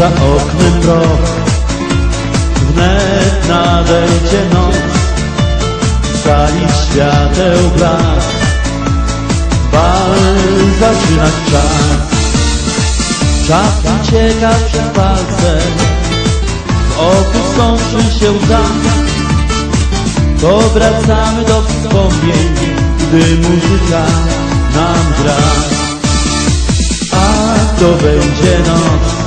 za oknem rok Wnet nadejdzie noc Sali świateł brak. Bal zaczynać czas. Czas ucieka przez palce W oku sączy się łza To wracamy do wspomnień Gdy muzyka nam gra. A to będzie noc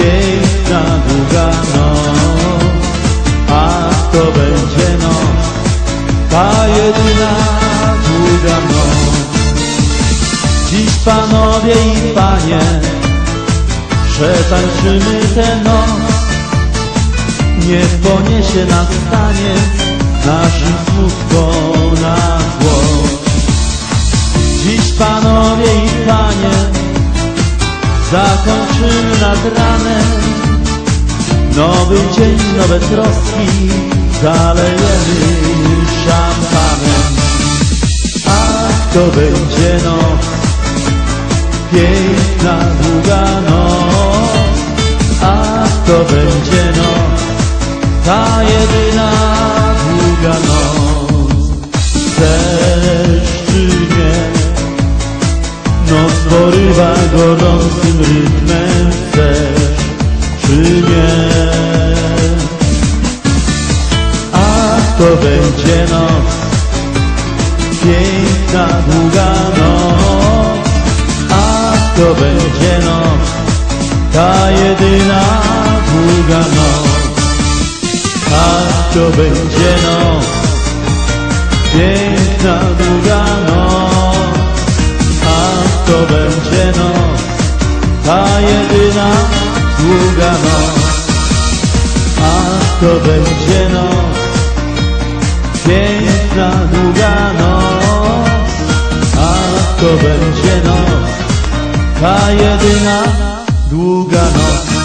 Piękna, długa noc A to będzie noc Ta jedyna długa noc. Dziś panowie i panie Przetańczymy tę noc. Niech poniesie nas taniec Naszym smutkom na głos. Dziś panowie i panie Zakończymy nad ranem. Nowy dzień, nowe troski. Zalejemy szampanem. A to będzie noc Piękna, długa noc. A to będzie noc Ta jedyna długa noc to będzie noc. Piękna, długa noc. A to będzie noc. Ta jedyna długa noc. A to będzie noc. Piękna, długa noc. A to będzie noc. Ta jedyna długa noc. A to będzie noc Piękna, długa noc A to będzie noc Ta jedyna długa noc